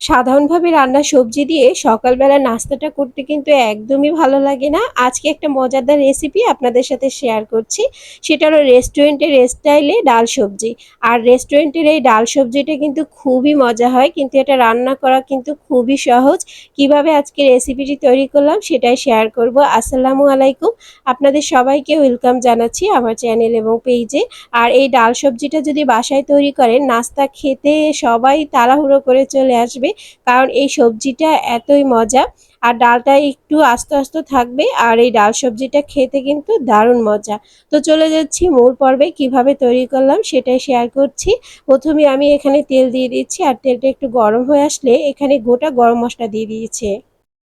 সাধারণভাবে রান্না সবজি দিয়ে সকালবেলা নাস্তাটা করতে কিন্তু একদমই ভালো লাগে না। আজকে একটা মজাদার রেসিপি আপনাদের সাথে শেয়ার করছি। সেটা হলো রেস্টুরেন্টের স্টাইলে ডাল সবজি। আর রেস্টুরেন্টের এই ডাল সবজিটা কিন্তু খুবই মজা হয়, কিন্তু এটা রান্না করা কিন্তু খুবই সহজ। কীভাবে আজকে রেসিপিটি তৈরি করলাম সেটাই শেয়ার করব। আসসালামু আলাইকুম। আপনাদের সবাইকে ওয়েলকাম জানাচ্ছি আমার চ্যানেল এবং পেজে আর এই ডাল সবজিটা যদি বাসায় তৈরি করেন, নাস্তা খেতে সবাই তাড়াহুড়ো করে চলে আসবে। কারণ এই সবজিটা এতই মজা। আর ডালটা একটু আস্তে আস্তে থাকবে আর এই ডাল সবজিটা খেতে কিন্তু দারুণ মজা। তো চলে যাচ্ছি মূল পর্বে, কীভাবে তৈরি করলাম সেটাই শেয়ার করছি। প্রথমে আমি এখানে তেল দিয়ে দিচ্ছি আর তেলটা একটু গরম হয়ে আসলে এখানে গোটা গরম মশলা দিয়ে দিয়েছে।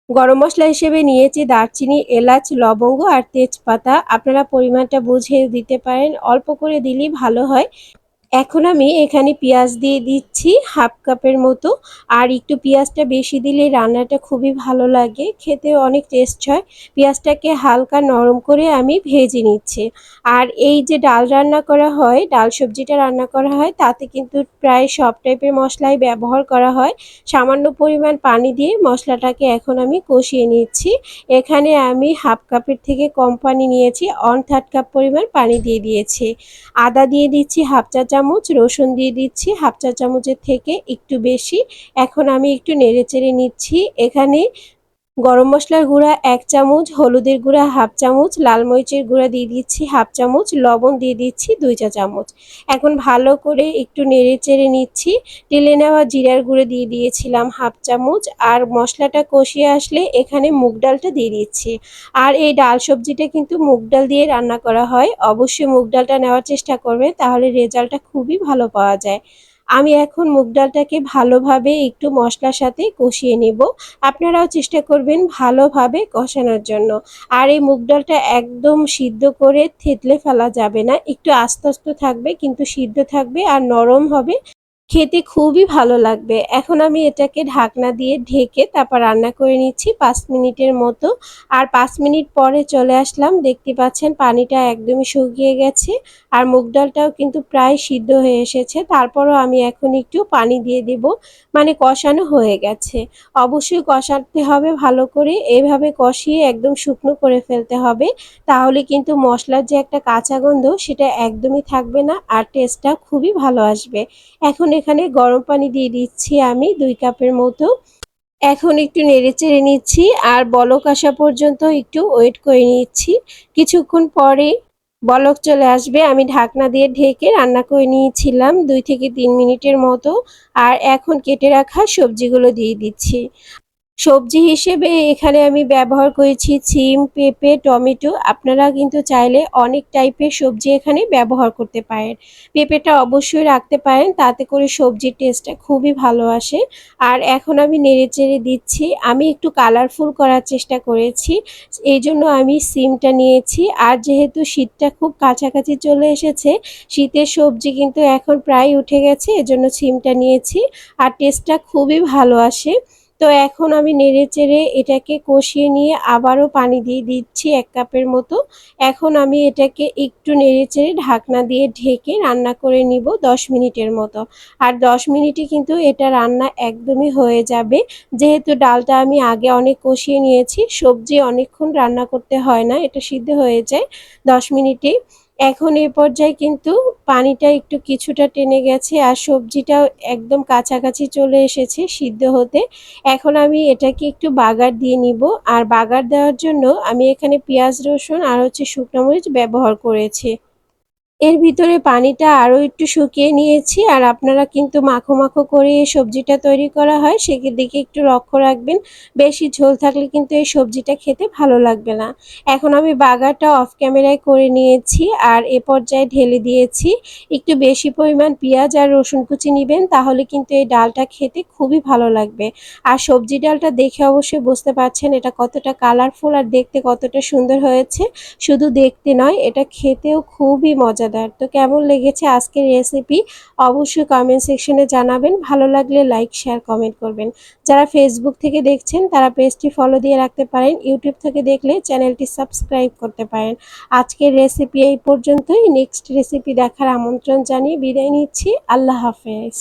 গরম মশলা হিসেবে নিয়েছি দারচিনি, এলাচ, লবঙ্গ আর তেজপাতা। আপনারা পরিমাণটা বুঝে দিতে পারেন। অল্প করে দিলেই ভালো হয়। এখন আমি এখানে পেঁয়াজ দিয়ে দিচ্ছি হাফ কাপের মতো। আর একটু পেঁয়াজটা বেশি দিলে রান্নাটা খুবই ভালো লাগে, খেতে অনেক টেস্ট হয়। পেঁয়াজটাকে হালকা নরম করে আমি ভেজে নিচ্ছি। আর এই যে ডাল রান্না করা হয়, ডাল সবজিটা রান্না করা হয়, তাতে কিন্তু প্রায় সব টাইপের মশলাই ব্যবহার করা হয়। সামান্য পরিমাণ পানি দিয়ে মশলাটাকে এখন আমি কষিয়ে নিচ্ছি। এখানে আমি হাফ কাপের থেকে কম পানি নিয়েছি অন থার্ড কাপ পরিমাণ পানি দিয়ে দিয়েছি। আদা দিয়ে দিচ্ছি হাফ চা চামচ রসুন দিয়ে দিচ্ছি, হাফ চা চামচের থেকে একটু বেশি। এখন আমি একটু নেড়ে চেড়ে নিচ্ছি। এখানে গরম মশলার গুঁড়া এক চামচ, হলুদের গুঁড়া হাফ চামচ, লাল মরিচের গুঁড়া দিয়ে দিচ্ছি হাফ চামচ, লবণ দিয়ে দিচ্ছি দুই চা চামচ। এখন ভালো করে একটু নেড়ে চেড়ে নিচ্ছি। টেলে নেওয়া জিরার গুঁড়ো দিয়ে দিয়েছিলাম হাফ চামচ। আর মশলাটা কষিয়ে আসলে এখানে মুগ ডালটা দিয়ে দিচ্ছি। আর এই ডাল সবজিটা কিন্তু মুগ ডাল দিয়ে রান্না করা হয়। অবশ্যই মুগ ডালটা নেওয়ার চেষ্টা করবে, তাহলে রেজাল্টটা খুবই ভালো পাওয়া যায়। আমি এখন মুগ ডালটাকে ভালোভাবে একটু মশলার সাথে কষিয়ে নেব। আপনারাও চেষ্টা করবেন ভালোভাবে কষানোর জন্য। আর এই মুগ ডালটা একদম সিদ্ধ করে থেতলে ফেলা যাবে না। একটু আস্তে আস্তে থাকবে, কিন্তু সিদ্ধ থাকবে আর নরম হবে। খেতে খুবই ভালো লাগবে। এখন আমি এটাকে ঢাকনা দিয়ে ঢেকে তারপর রান্না করে নিচ্ছি পাঁচ মিনিটের মতো। আর পাঁচ মিনিট পরে চলে আসলাম। দেখতে পাচ্ছেন পানিটা একদমই শুকিয়ে গেছে আর মুগ ডালটাও কিন্তু প্রায় সিদ্ধ হয়ে এসেছে। তারপরও আমি এখন একটু পানি দিয়ে দেব। মানে কষানো হয়ে গেছে। অবশ্যই কষাতে হবে ভালো করে। এইভাবে কষিয়ে একদম শুকনো করে ফেলতে হবে। তাহলে কিন্তু মশলার যে একটা কাঁচা গন্ধ সেটা একদমই থাকবে না আর টেস্টটা খুবই ভালো আসবে। এখন এখানে গরম পানি দিয়ে দিচ্ছি আমি দুই কাপের মতো। এখন একটু নেড়ে চেড়ে নিচ্ছি আর বলক আসা পর্যন্ত একটু ওয়েট করে নিচ্ছি। কিছুক্ষণ পরে বলক চলে আসবে, আমি ঢাকনা দিয়ে ঢেকে রান্না করে নিয়েছিলাম দুই থেকে তিন মিনিটের মতো। আর এখন কেটে রাখা সবজিগুলো দিয়ে দিচ্ছি। সবজি হিসেবে এখানে আমি ব্যবহার করেছি সিম, পেঁপে, টমেটো। আপনারা কিন্তু চাইলে অনেক টাইপের সবজি এখানে ব্যবহার করতে পারেন। পেঁপেটা অবশ্যই রাখতে পারেন, তাতে করে সবজির টেস্টটা খুবই ভালো আসে। আর এখন আমি নেড়ে চেড়ে দিচ্ছি। আমি একটু কালারফুল করার চেষ্টা করেছি এই জন্য আমি সিমটা নিয়েছি। আর যেহেতু শীতটা খুব কাছাকাছি চলে এসেছে, শীতের সবজি কিন্তু এখন প্রায় উঠে গেছে, এজন্য সিমটা নিয়েছি। আর টেস্টটা খুবই ভালো আসে। তো এখন আমি নেড়ে চেড়ে এটাকে কষিয়ে নিয়ে আবারও পানি দিয়ে দিচ্ছি এক কাপের মতো। এখন আমি এটাকে একটু নেড়ে চেড়ে ঢাকনা দিয়ে ঢেকে রান্না করে নিব দশ মিনিটের মতো। আর দশ মিনিটে কিন্তু এটা রান্না একদমই হয়ে যাবে। যেহেতু ডালটা আমি আগে অনেক কষিয়ে নিয়েছি, সবজি অনেকক্ষণ রান্না করতে হয় না, এটা সিদ্ধ হয়ে যায় দশ মিনিটে এখন এ পর্যায়ে কিন্তু পানিটা একটু কিছুটা টেনে গেছে আর সবজিটাও একদম কাছাকাছি চলে এসেছে সিদ্ধ হতে। এখন আমি এটাকে একটু বাগার দিয়ে নিব। আর বাগার দেওয়ার জন্য আমি এখানে পেঁয়াজ রসুন আর হচ্ছে শুকনো মরিচ ব্যবহার করেছি। এর ভিতরে পানিটা আরও একটু শুকিয়ে নিয়েছি, আর আপনারা কিন্তু মাখো মাখো করে এই সবজিটা তৈরি করা হয় দিকে একটু লক্ষ্য রাখবেন। বেশি ঝোল থাকলে কিন্তু এই সবজিটা খেতে ভালো লাগবে না। এখন আমি বাগারটা অফ ক্যামেরায় করে নিয়েছি, আর এ পর্যায়ে ঢেলে দিয়েছি। একটু বেশি পরিমাণ পেঁয়াজ আর রসুন কুচি নেবেন, তাহলে কিন্তু এই ডালটা খেতে খুবই ভালো লাগবে। আর সবজি ডালটা দেখে অবশ্যই বুঝতে পারছেন এটা কতটা কালারফুল আর দেখতে কতটা সুন্দর হয়েছে। শুধু দেখতে নয়, এটা খেতেও খুবই মজা মজাদার। তো কেমন লেগেছে আজকের রেসিপি অবশ্যই কমেন্ট সেকশনে জানাবেন। ভালো লাগলে লাইক শেয়ার কমেন্ট করবেন। যারা ফেসবুক থেকে দেখছেন, তারা পেজটি ফলো দিয়ে রাখতে পারেন। ইউটিউব থেকে দেখলে চ্যানেলটি সাবস্ক্রাইব করতে পারেন। আজকের রেসিপি এই পর্যন্তই। নেক্সট রেসিপি দেখার আমন্ত্রণ জানিয়ে বিদায় নিচ্ছি। আল্লাহ হাফেজ।